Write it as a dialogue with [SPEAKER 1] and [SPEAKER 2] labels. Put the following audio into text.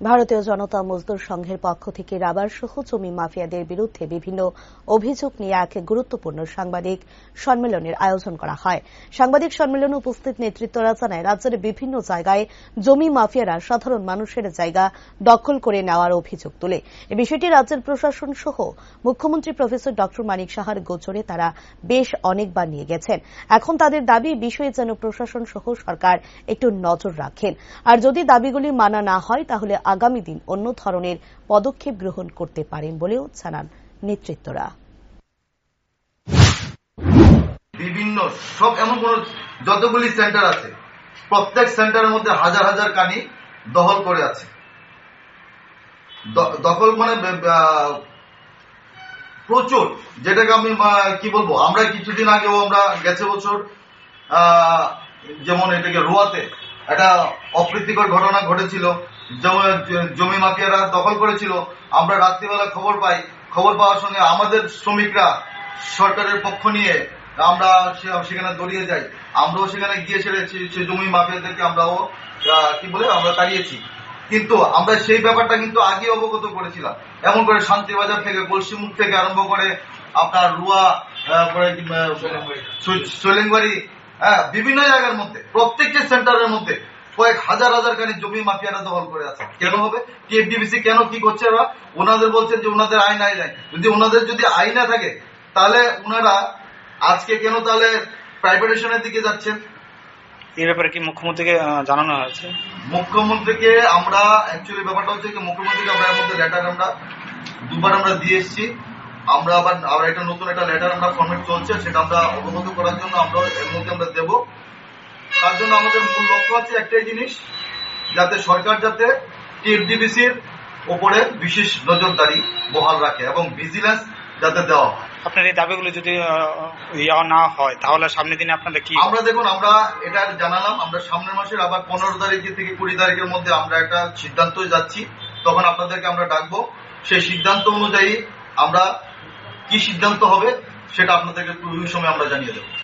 [SPEAKER 1] ভারতীয় জনতা মজদুর সংঘের পক্ষ থেকে রাবার সহ জমি মাফিয়াদের বিরুদ্ধে বিভিন্ন অভিযোগ নিয়ে এক গুরুত্বপূর্ণ সাংবাদিক সম্মেলনের আয়োজন করা হয়। সাংবাদিক সম্মেলনে উপস্থিত নেতৃত্বরা জানায়, রাজ্যের বিভিন্ন জায়গায় জমি মাফিয়ারা সাধারণ মানুষের জায়গা দখল করে নেওয়ার অভিযোগ তোলে। এ বিষয়টি রাজ্যের প্রশাসন সহ মুখ্যমন্ত্রী প্রফেসর ড মানিক সাহার গোচরে তারা বেশ অনেকবার নিয়ে গেছেন। এখন তাদের দাবি বিষয়ে যেন প্রশাসন সহ সরকার একটু নজর রাখেন। আর যদি দাবিগুলি মানা না হয়, তাহলে আগামী দিন অন্য ধরনের পদক্ষেপ গ্রহণ করতে পারেন বলেও জানান নেতৃত্বরা।
[SPEAKER 2] বিভিন্ন সব এমন কোন যতগুলি সেন্টার আছে, প্রত্যেক সেন্টারের মধ্যে হাজার হাজার কানি দখল করে আছে। দখল মানে প্রচুর। যেটাকে আমি কি বলব, আমরা কিছুদিন আগেও আমরা গেছে বছর যেমন এটাকে রোয়াতে একটা অপ্রীতিকর ঘটনা ঘটেছিল। জম- মাফিয়ারা দখল করেছিল। আমরা রাত্রিবেলা খবর পাই। খবর পাওয়ার সঙ্গে আমাদের শ্রমিকরা সরকারের পক্ষ নিয়ে আমরা সেখানে দড়িয়ে যাই। আমরাও সেখানে গিয়ে সেরে সে- জমি মাফিয়াদেরকে আমরাও কি বলে আমরা তাড়িয়েছি। কিন্তু আমরা সেই ব্যাপারটা কিন্তু আগে অবগত করেছিলাম। এমন করে শান্তিবাজার থেকে কলসিমুখ থেকে আরম্ভ করে আপনার রুয়া আহ, হ্যাঁ বিভিন্ন জায়গার মধ্যে প্রত্যেকটি সেন্টারের মধ্যে কয়েক হাজার হাজার খানি জমি মাফিয়ারা দখল করে আছে। কেন হবে? টিএফডিবিসি কেন কি করছে ওরা? ওনাদের বলছে যে ওনাদের আইন আইন নাই। যদি ওনাদের যদি আইন না থাকে তাহলে ওনারা আজকে কেন তাহলে প্রাইভেটেশনের দিকে যাচ্ছেন?
[SPEAKER 3] এই ব্যাপারে কি মুখ্যমন্ত্রীকে জানানো হয়েছে?
[SPEAKER 2] মুখ্যমন্ত্রীকে আমরা অ্যাকচুয়ালি ব্যাপারটা হচ্ছে কি মুখ্যমন্ত্রীকে আমরা এর মধ্যে লেটার আমরা দুবার আমরা দিয়ে এসেছি আমরা আবার আবার একটা নতুন একটা লেটার আমরা ফর্মেট চলছে সেটা আমরা অবগত করার জন্য আমরা এর মধ্যে আমরা দেব। তার জন্য আমাদের মূল লক্ষ্য আছে একটাই জিনিস যাতে সরকার যাতে টিএফডিবিসির ওপরে বিশেষ নজরদারি বহাল রাখে এবং ভিজিলেন্স যাতে দেওয়া হয়।
[SPEAKER 3] আপনার এই দাবিগুলো যদি ইয়া না হয় তাহলে সামনের দিনে আপনাদের কি
[SPEAKER 2] আমরা দেখুন আমরা এটা জানালাম আমরা সামনের মাসের আবার পনেরো তারিখ থেকে কুড়ি তারিখের মধ্যে আমরা একটা সিদ্ধান্ত যাচ্ছি। তখন আপনাদেরকে আমরা ডাকবো। সেই সিদ্ধান্ত অনুযায়ী আমরা কি সিদ্ধান্ত হবে সেটা আপনাদেরকে ওই সময় আমরা জানিয়ে দেবো।